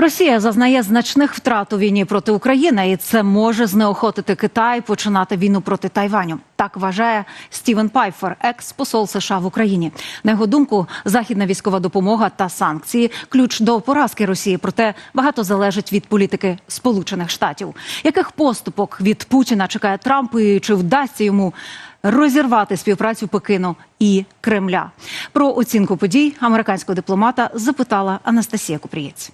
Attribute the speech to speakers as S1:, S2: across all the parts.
S1: Росія зазнає значних втрат у війні проти України, і це може знеохотити Китай починати війну проти Тайваню. Так вважає Стівен Пайфер, екс-посол США в Україні. На його думку, західна військова допомога та санкції ключ до поразки Росії. Проте багато залежить від політики Сполучених Штатів. Яких поступок від Путіна чекає Трамп і чи вдасться йому? Розірвати співпрацю Пекину і Кремля про оцінку подій американського дипломата запитала Анастасія Купрієць.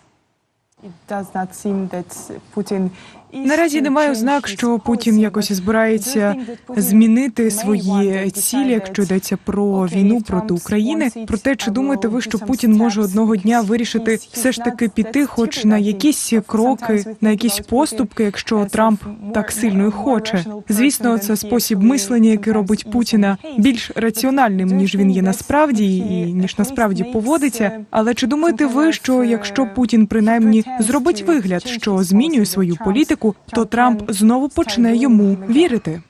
S2: It does not seem that Putin Наразі немає ознак, що Путін якось збирається змінити свої цілі, якщо йдеться про війну проти України. Проте чи думаєте ви, що Путін може одного дня вирішити все ж таки піти, хоч на якісь кроки, на якісь поступки, якщо Трамп так сильно і хоче? Звісно, це спосіб мислення, який робить Путіна більш раціональним ніж він є насправді, і ніж насправді поводиться. Але чи думаєте ви, що якщо Путін принаймні зробить вигляд, що змінює свою політику, то Трамп знову почне йому вірити?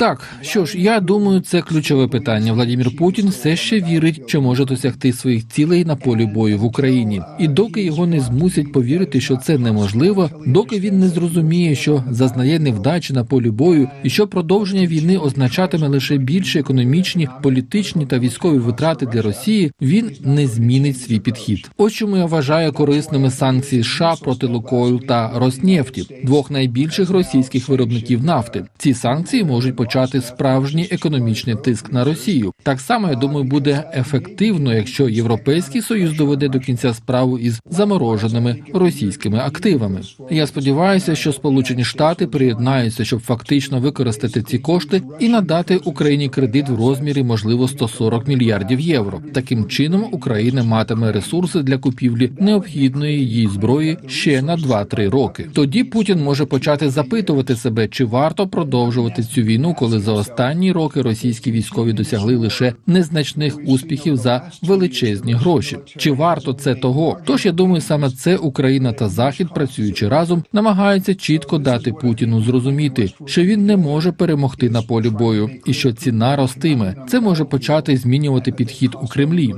S3: Так, що ж, я думаю, це ключове питання. Владимир Путін все ще вірить, що може досягти своїх цілей на полі бою в Україні. І доки його не змусять повірити, що це неможливо, доки він не зрозуміє, що зазнає невдачі на полі бою, і що продовження війни означатиме лише більше економічні, політичні та військові витрати для Росії, він не змінить свій підхід. Ось чому я вважаю корисними санкції США проти Лукойл та Роснефті, двох найбільших російських виробників нафти. Ці санкції можуть почати справжній економічний тиск на Росію. Так само я думаю, буде ефективно, якщо Європейський союз доведе до кінця справу із замороженими російськими активами. Я сподіваюся, що Сполучені Штати приєднаються, щоб фактично використати ці кошти і надати Україні кредит в розмірі можливо 140 мільярдів євро. Таким чином Україна матиме ресурси для купівлі необхідної їй зброї ще на 2-3 роки. Тоді Путін може почати запитувати себе, чи варто продовжувати цю війну, коли за останні роки російські військові досягли лише незначних успіхів за величезні гроші. Чи варто це того? Тож я думаю, саме це Україна та Захід, працюючи разом, намагаються чітко дати Путіну зрозуміти, що він не може перемогти на полі бою, і що ціна ростиме. Це може почати змінювати підхід у Кремлі.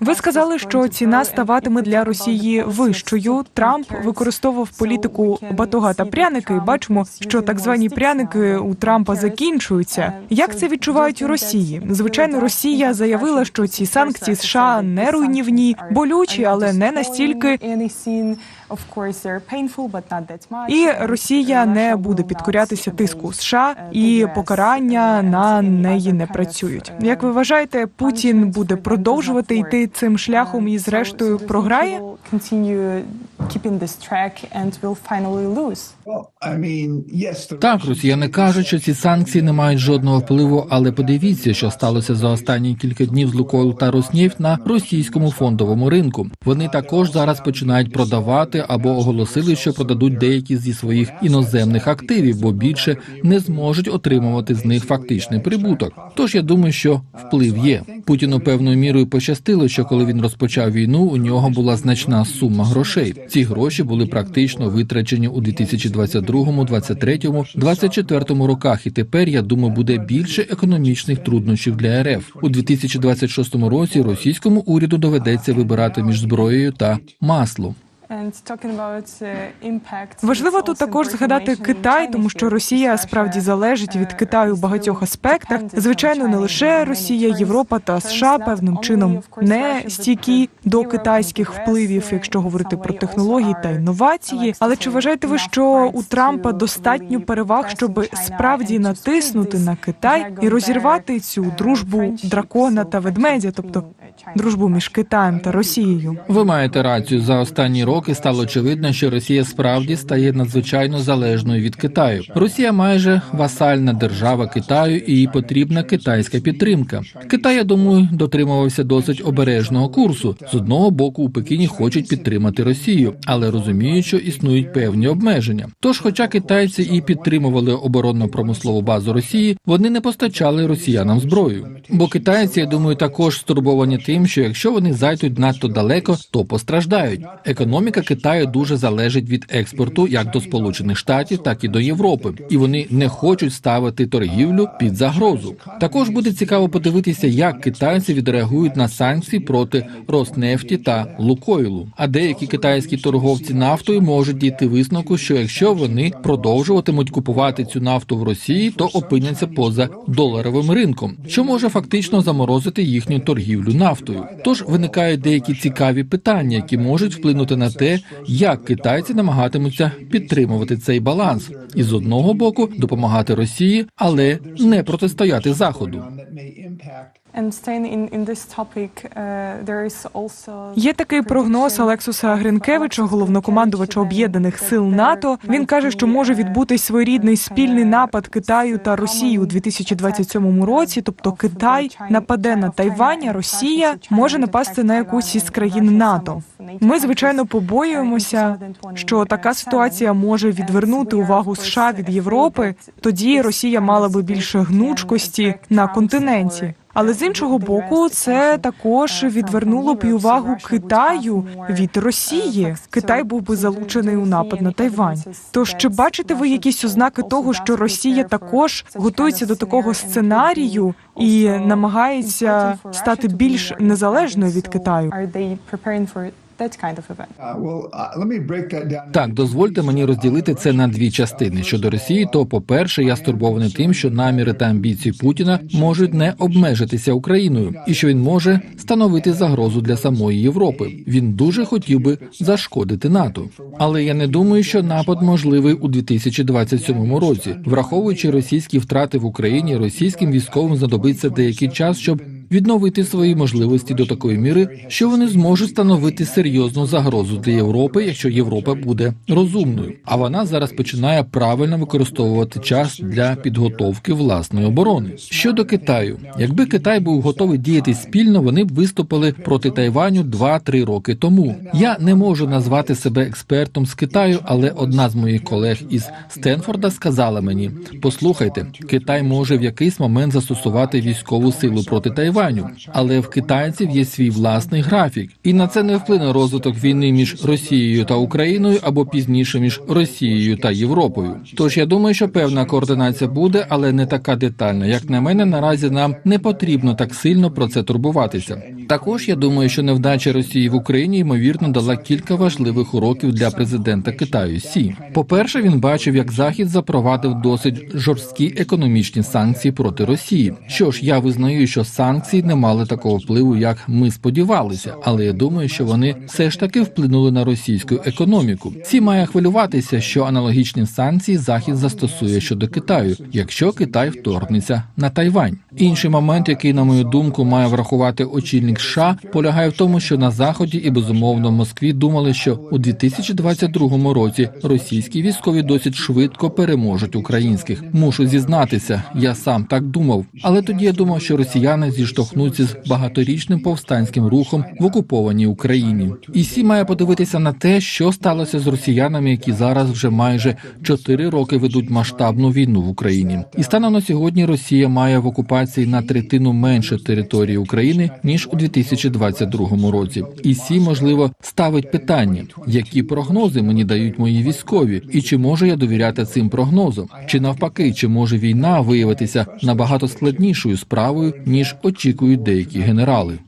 S2: Ви сказали, що ціна ставатиме для Росії вищою. Трамп використовував політику батога та пряники. Бачимо, що так звані пряники у Трампа закінчуються. Як це відчувають у Росії? Звичайно, Росія заявила, що ці санкції США не руйнівні, болючі, але не настільки. І Росія не буде підкорятися тиску США, і покарання на неї не працюють. Як ви вважаєте, Путін буде продовжувати йти цим шляхом і зрештою програє?
S4: Well, I mean, yes, the
S3: Так, росіяни кажуть, що ці санкції не мають жодного впливу, але подивіться, що сталося за останні кілька днів з Лукойл та Роснефть на російському фондовому ринку. Вони також зараз починають продавати або оголосили, що продадуть деякі зі своїх іноземних активів, бо більше не зможуть отримувати з них фактичний прибуток. Тож я думаю, що вплив є. Путіну певною мірою пощастило, що коли він розпочав війну, у нього була значна сума грошей. Ці гроші були практично витрачені у 2022, 2023, 2024 роках. І тепер я думаю, буде більше економічних труднощів для РФ у 2026 році. Російському уряду доведеться вибирати між зброєю та маслом.
S2: Важливо тут також згадати Китай, тому що Росія справді залежить від Китаю в багатьох аспектах. Звичайно, не лише Росія, Європа та США певним чином не стійкі до китайських впливів, якщо говорити про технології та інновації. Але чи вважаєте ви, що у Трампа достатньо переваг, щоб справді натиснути на Китай і розірвати цю дружбу дракона та ведмедя, тобто дружбу між Китаєм та Росією?
S3: Ви маєте рацію. За останні роки стало очевидно, що Росія справді стає надзвичайно залежною від Китаю. Росія майже васальна держава Китаю, і їй потрібна китайська підтримка. Китай, я думаю, дотримувався досить обережного курсу. З одного боку, у Пекіні хочуть підтримати Росію, але розуміють, що існують певні обмеження. Тож, хоча китайці і підтримували оборонно-промислову базу Росії, вони не постачали росіянам зброю. Бо китайці, я думаю, також стурбовані тим. що якщо вони зайдуть надто далеко, то постраждають. Економіка Китаю дуже залежить від експорту як до Сполучених Штатів, так і до Європи, і вони не хочуть ставити торгівлю під загрозу. Також буде цікаво подивитися, як китайці відреагують на санкції проти Роснефті та Лукойлу. А деякі китайські торговці нафтою можуть дійти висновку, що якщо вони продовжуватимуть купувати цю нафту в Росії, то опиняться поза доларовим ринком, що може фактично заморозити їхню торгівлю нафтою. Тож виникають деякі цікаві питання, які можуть вплинути на те, як китайці намагатимуться підтримувати цей баланс і з одного боку допомагати Росії, але не протистояти заходу.
S5: uh,
S2: Є такий прогноз Алексуса Гринкевича, головнокомандувача об'єднаних сил НАТО. Він каже, що може відбутись своєрідний спільний напад Китаю та Росії у 2027 році. Тобто Китай нападе на Тайвань, а Росія може напасти на якусь із країн НАТО. Ми звичайно побоюємося, що така ситуація може відвернути увагу США від Європи. Тоді Росія мала би більше гнучкості на континенті. Але з іншого боку, це також відвернуло б і увагу Китаю від Росії. Китай був би залучений у напад на Тайвань. Тож чи бачите ви якісь ознаки того, що Росія також готується до такого сценарію і намагається стати більш незалежною від Китаю?
S4: Uh, well, uh, let me break that down.
S3: Так, дозвольте мені розділити це на дві частини. Щодо Росії, то по-перше, я стурбований тим, що наміри та амбіції Путіна можуть не обмежитися Україною, і що він може становити загрозу для самої Європи. Він дуже хотів би зашкодити НАТО. Але я не думаю, що напад можливий у 2027 році, враховуючи російські втрати в Україні, російським військовим знадобиться деякий час, щоб відновити свої можливості до такої міри, що вони зможуть становити серйозну загрозу для Європи, якщо Європа буде розумною. А вона зараз починає правильно використовувати час для підготовки власної оборони. Щодо Китаю, якби Китай був готовий діяти спільно, вони б виступили проти Тайваню 2-3 роки тому. Я не можу назвати себе експертом з Китаю, але одна з моїх колег із Стенфорда сказала мені: послухайте, Китай може в якийсь момент застосувати військову силу проти Тайваню, але в китайців є свій власний графік, і на це не вплине розвиток війни між Росією та Україною або пізніше між Росією та Європою. Тож я думаю, що певна координація буде, але не така детальна. Як на мене, наразі нам не потрібно так сильно про це турбуватися. Також я думаю, що невдача Росії в Україні ймовірно дала кілька важливих уроків для президента Китаю. Сі, по-перше, він бачив, як Захід запровадив досить жорсткі економічні санкції проти Росії. Що ж, я визнаю, що санкції не мали такого впливу, як ми сподівалися, але я думаю, що вони все ж таки вплинули на російську економіку. Ці має хвилюватися, що аналогічні санкції Захід застосує щодо Китаю, якщо Китай вторгнеться на Тайвань. Інший момент, який, на мою думку, має врахувати очільник США, полягає в тому, що на заході і безумовно в Москві думали, що у 2022 році російські військові досить швидко переможуть українських. Мушу зізнатися, я сам так думав. Але тоді я думав, що росіяни зіштовхнуться з багаторічним повстанським рухом в окупованій Україні. І сі має подивитися на те, що сталося з росіянами, які зараз вже майже 4 роки ведуть масштабну війну в Україні. І станом на сьогодні Росія має в окупації на третину менше території України ніж у 2022 році. І сі можливо ставить питання, які прогнози мені дають мої військові, і чи можу я довіряти цим прогнозам, чи навпаки, чи може війна виявитися набагато складнішою справою ніж очікують деякі генерали.